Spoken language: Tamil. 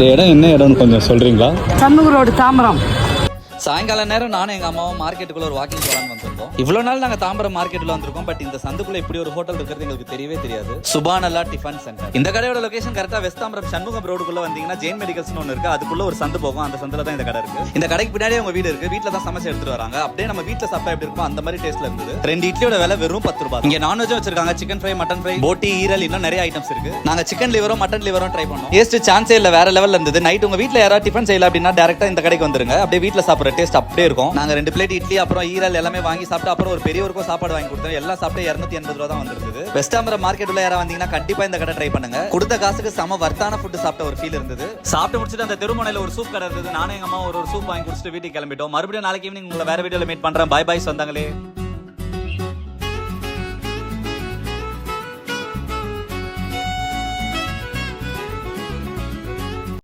இந்த இடம் என்ன இடம்னு கொஞ்சம் சொல்றீங்களா? சண்முக ரோடு தாம்பரம். சாயங்கால நேரம் நானும் எங்க அம்மாவும் மார்க்கெட்டுக்குள்ள ஒரு வாக்கிங் போலான்னு வந்திருக்கோம் இவ்வளவு நாள் நாங்க தாம்பரம் மார்க்கெட்ல வந்திருக்கோம் பட் இந்த சந்துக்குள்ள இப்படி ஒரு ஹோட்டல் இருக்கிறது எங்களுக்கு தெரியவே தெரியாது. சுபானல்லா டிஃபன் சென்டர் இந்த கடையோட லொகேஷன் கரெக்டா வெஸ்ட் தாம்பரம் சண்முகம் ரோடுக்குள்ள வந்தீங்கன்னா ஜெயின் மெடிக்கல்ஸ் ஒன்று இருக்கு. அதுக்குள்ள ஒரு சந்து போகும். அந்த சந்தில் தான் இந்த கடை இருக்கு. இந்த கடைக்கு பின்னாடியே உங்க வீடு இருக்கு. வீட்ல தான் சமைச்சு எடுத்துட்டு வராங்க. அப்படியே நம்ம வீட்டில் சாப்பிட்டா எப்படி இருக்கும் அந்த மாதிரி டேஸ்ட்ல இருந்தது. ரெண்டு இட்லியோட விலை வெறும் பத்து ரூபாய் இங்க நான்வெஜ் வச்சிருக்காங்க. சிக்கன் ஃப்ரை மட்டன் ஃப்ரை போட்டி ஈரல் இன்னும் நிறைய ஐட்டம்ஸ் இருக்கு. நாங்க சிக்கன் லிவரும் மட்டன் லிவரும் ட்ரை பண்ணோம். டேஸ்ட் சான்ஸே இல்ல வேற லெவல்ல இருந்தது. நைட் உங்க வீட்டில் யாராவது டிஃபன் செய்யல அப்படின்னா டேரக்டா இந்த கடைக்கு வந்துருங்க. அப்படியே வீட்டில் சாப்பிடுற டேஸ்ட் அப்படியே இருக்கும். நாங்கள் ரெண்டு பிளேட் இட்லி அப்புறம் ஈரல் எல்லாமே வாங்கி சாப்பிட்டு அப்புறம் ஒரு பெரியவருக்கும் சாப்பாடு வாங்கி கொடுத்தோம் எல்லாம் சாப்பிட்டு இரநூத்தி எண்பது ரூபா தான் வந்திருந்தது. வெஸ்டாம்பரம் மார்க்கெட் உள்ள யாராவது வந்தீங்கன்னா கண்டிப்பா இந்த கடை ட்ரை பண்ணுங்க. கொடுத்த காசுக்கு செம வர்த்தான ஃபுட் சாப்பிட்ட ஒரு ஃபீல் இருந்தது. சாப்பிட்டு முடிச்சுட்டு அந்த தெருமுனையில ஒரு சூப் கடை இருந்தது. நானும் எங்க அம்மா ஒரு ஒரு சூப் வாங்கி குடிச்சிட்டு வீட்டுக்கு கிளம்பிட்டோம். மறுபடியும் நாளைக்கு ஈவினிங் உங்களை வேற வீடியோவில் மீட் பண்றேன். பாய் பாய்ஸ் சொந்தங்களே.